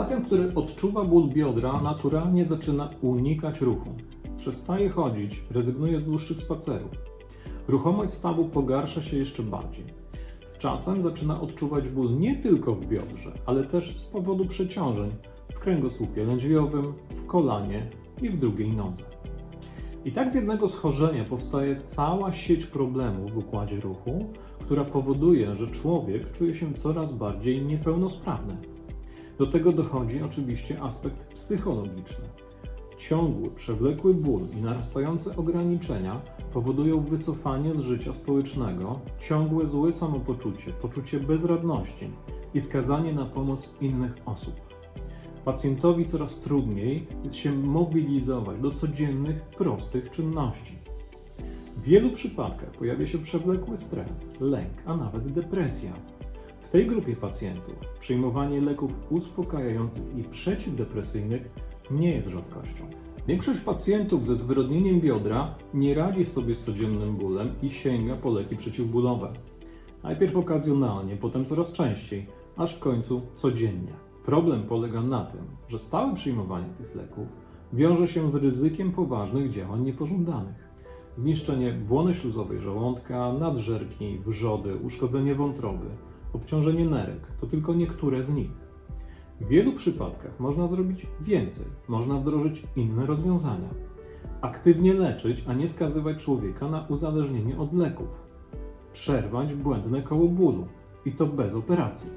Pacjent, który odczuwa ból biodra, naturalnie zaczyna unikać ruchu. Przestaje chodzić, rezygnuje z dłuższych spacerów. Ruchomość stawu pogarsza się jeszcze bardziej. Z czasem zaczyna odczuwać ból nie tylko w biodrze, ale też z powodu przeciążeń w kręgosłupie lędźwiowym, w kolanie i w drugiej nodze. I tak z jednego schorzenia powstaje cała sieć problemów w układzie ruchu, która powoduje, że człowiek czuje się coraz bardziej niepełnosprawny. Do tego dochodzi oczywiście aspekt psychologiczny. Ciągły, przewlekły ból i narastające ograniczenia powodują wycofanie z życia społecznego, ciągłe złe samopoczucie, poczucie bezradności i skazanie na pomoc innych osób. Pacjentowi coraz trudniej jest się mobilizować do codziennych, prostych czynności. W wielu przypadkach pojawia się przewlekły stres, lęk, a nawet depresja. W tej grupie pacjentów przyjmowanie leków uspokajających i przeciwdepresyjnych nie jest rzadkością. Większość pacjentów ze zwyrodnieniem biodra nie radzi sobie z codziennym bólem i sięga po leki przeciwbólowe. Najpierw okazjonalnie, potem coraz częściej, aż w końcu codziennie. Problem polega na tym, że stałe przyjmowanie tych leków wiąże się z ryzykiem poważnych działań niepożądanych. Zniszczenie błony śluzowej żołądka, nadżerki, wrzody, uszkodzenie wątroby, obciążenie nerek to tylko niektóre z nich. W wielu przypadkach można zrobić więcej, można wdrożyć inne rozwiązania. Aktywnie leczyć, a nie skazywać człowieka na uzależnienie od leków. Przerwać błędne koło bólu i to bez operacji.